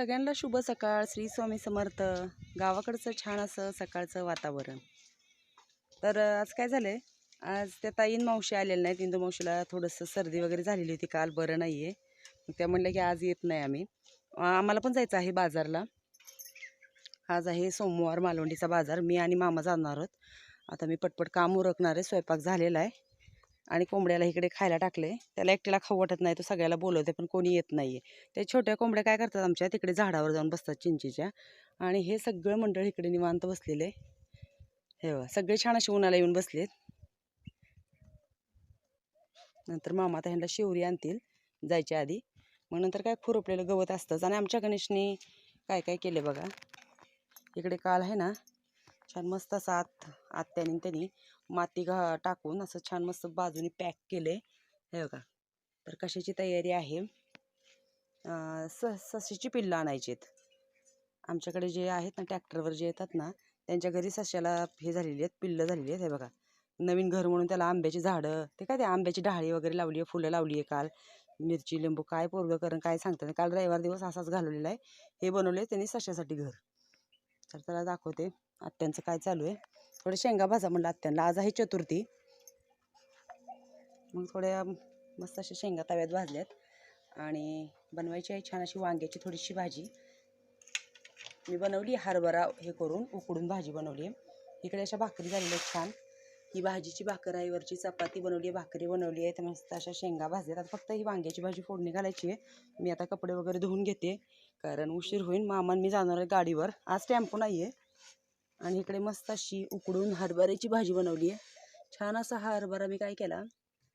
सगळ्यांना शुभ सकाळ. श्री स्वामी समर्थ. गावाकडचं छान असं सकाळचं वातावरण. तर आज काय झालं आहे आज त्या ताईन मावशी आलेल्या नाहीत. इंदू मावशीला थोडंसं सर्दी वगैरे झालेली होती. काल बरं नाही आहे त्या म्हणल्या की आज येत नाही आम्ही. आम्हाला पण जायचं आहे बाजारला. आज आहे सोमवार मालवंडीचा बाजार. मी आणि मामा जाणार आहोत. आता मी पटपट काम उरकणार आहे. स्वयंपाक झालेला आहे. आणि कोंबड्याला इकडे खायला टाकले. त्याला एकट्याला खाऊ वाटत नाही तो सगळ्याला बोलवते पण कोणी येत नाही आहे त्या छोट्या कोंबड्या काय करतात आमच्या तिकडे झाडावर जाऊन बसतात चिंचीच्या. आणि हे सगळं मंडळ इकडे निवांत बसलेले हे सगळे छान असे उन्हाला येऊन बसलेत. नंतर मामा आता ह्यांना शिवरी आणतील जायच्या आधी. मग नंतर काय खुरपलेलं गवत असतंच. आणि आमच्या गणेशने काय काय केले बघा? इकडे काल आहे ना छान मस्त असं आत आत्याने त्यांनी माती घा टाकून असं छान मस्त बाजूने पॅक केले हे बघा. तर कशाची तयारी आहे? स सशीची पिल्लं आणायची आहेत. आमच्याकडे जे आहेत ना ट्रॅक्टरवर जे येतात ना त्यांच्या घरी सश्याला हे झालेली आहेत पिल्लं झालेली आहेत हे बघा. नवीन घर म्हणून त्याला आंब्याची झाडं ते काय ते आंब्याची डाळी वगैरे लावली आहे फुलं लावली आहे काल. मिरची लिंबू काय पोरगं करण काय सांगतात काल रविवार दिवस असाच घालवलेला आहे. हे बनवले त्यांनी सश्यासाठी घर. तर त्याला दाखवते. आत्यांचं काय चालू आहे? थोडे शेंगा भाजा म्हणलं आत्यांना. आज आहे चतुर्थी. मग थोड्या मस्त अशा शेंगा तव्यात भाजल्यात. आणि बनवायची आहे छान अशी वांग्याची थोडीशी भाजी. मी बनवली हरभरा हे करून उकडून भाजी बनवली आहे. इकडे अशा भाकरी झालेल्या आहेत छान. ही भाजीची भाकर आहे वरची चपाती बनवली आहे भाकरी बनवली आहे. तर मस्त अशा शेंगा भाजल्यात. आता फक्त ही वांग्याची भाजी फोडणी घालायची आहे. मी आता कपडे वगैरे धुवून घेते. कारण उशीर होईल मामान मी जाणार आहे गाडीवर. आज टेम्पो नाही आहे आणि इकडे मस्त अशी उकडून हरभऱ्याची भाजी बनवली आहे. छान असा हा हरभरा मी काय केला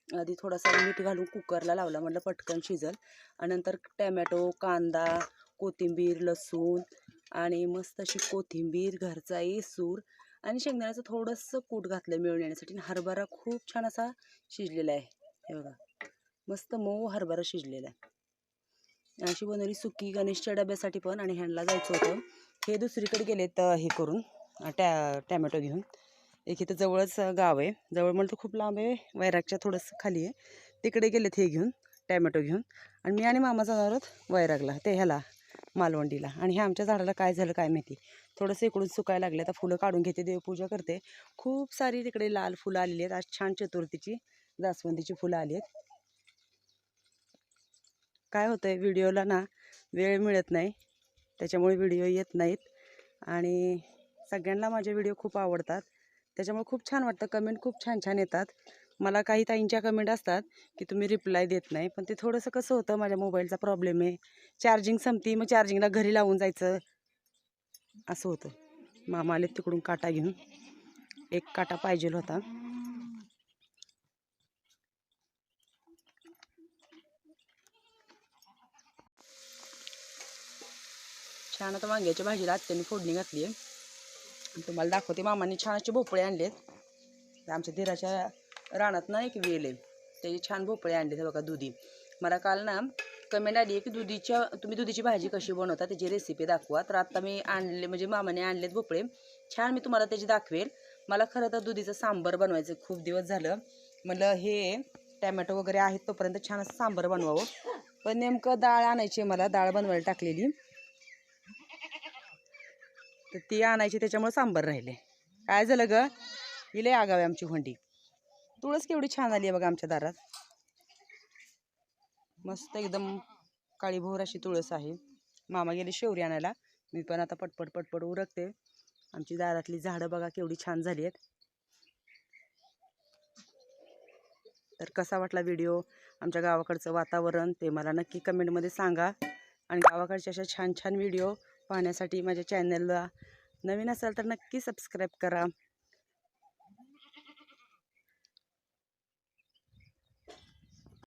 आधी थोडासा मीठ घालून कुकरला लावला म्हटलं पटकन शिजल. आणि नंतर टॅमॅटो कांदा कोथिंबीर लसूण आणि मस्त अशी कोथिंबीर घरचा सूर आणि शेंगदाण्याचं थोडंसं कूट घातलं मिळून येण्यासाठी. आणि हरभरा खूप छान असा शिजलेला आहे. हे बघा मस्त मऊ हरभरा शिजलेला आहे. अशी बनवली सुकी गणेशच्या डब्यासाठी पण आणि ह्यांना जायचं होतं. हे दुसरीकडे गेलेत तर हे करून. टॅ टॅमॅटो घेऊन. एक इथं जवळच गाव आहे. जवळ म्हणलं तर खूप लांब आहे. वैरागच्या थोडंसं खाली आहे. तिकडे गेलेत हे घेऊन टॅमॅटो घेऊन. आणि मी आणि मामा जाणार आहोत वैरागला ते ह्याला मालवंडीला. आणि हे आमच्या झाडाला काय झालं काय माहिती. थोडंसं इकडून सुकायला लागले. आता फुलं काढून घेते देवपूजा करते. खूप सारी तिकडे लाल फुलं आलेली आहेत. आज छान चतुर्थीची जास्वंदीची फुलं आली आहेत. काय होतं आहे व्हिडिओला ना वेळ मिळत नाही. त्याच्यामुळे व्हिडिओ येत नाहीत. आणि सगळ्यांना माझे व्हिडिओ खूप आवडतात. त्याच्यामुळे खूप छान वाटतं. कमेंट खूप छान छान येतात. मला काही ताईंच्या कमेंट असतात की तुम्ही रिप्लाय देत नाही. पण ते थोडंसं कसं होतं माझ्या मोबाईलचा प्रॉब्लेम आहे. चार्जिंग संपती मग चार्जिंगला घरी लावून जायचं. असं होतं. मामा आले तिकडून काटा घेऊन. एक काटा पाहिजे होता. छान आता वांग्याच्या भाजीला आत्याने फोडणी घातली आहे तुम्हाला दाखवते. मामाने छान असे भोपळे आणलेत. आहेत आमच्या धीराच्या रानात ना एक वेल आहे. त्याचे छान भोपळे आणले बघा दुधी. मला काल ना कमेंट आली आहे की दुधीच्या तुम्ही दुधीची भाजी कशी बनवता त्याची रेसिपी दाखवा. तर आत्ता मी आणले म्हणजे मामाने आणलेत भोपळे. छान मी तुम्हाला त्याची दाखवेल. मला खरं तर दुधीचं सांबर बनवायचं खूप दिवस झालं. म्हटलं हे टॅमॅटो वगैरे आहेत तोपर्यंत छान असं सांबर बनवावं. पण नेमकं डाळ आणायची आहे मला. डाळ बनवायला टाकलेली. तर ती आणायची त्याच्यामुळे सांबर राहिले. काय झालं ग? हिले आगावे आमची हुंडी. तुळस केवढी छान आली आहे बघा आमच्या दारात. मस्त एकदम काळीभोर अशी तुळस आहे. मामा गेले शेवरी आणायला. मी पण आता पटपट पटपट उरकते. आमची दारातली झाडं बघा केवढी छान झाली आहेत. तर कसा वाटला व्हिडिओ? आमच्या गावाकडचं वातावरण ते मला नक्की कमेंटमध्ये सांगा. आणि गावाकडचे अशा छान छान व्हिडिओ पाहण्यासाठी माझ्या चॅनलला नवीन असाल तर नक्की सबस्क्राईब करा.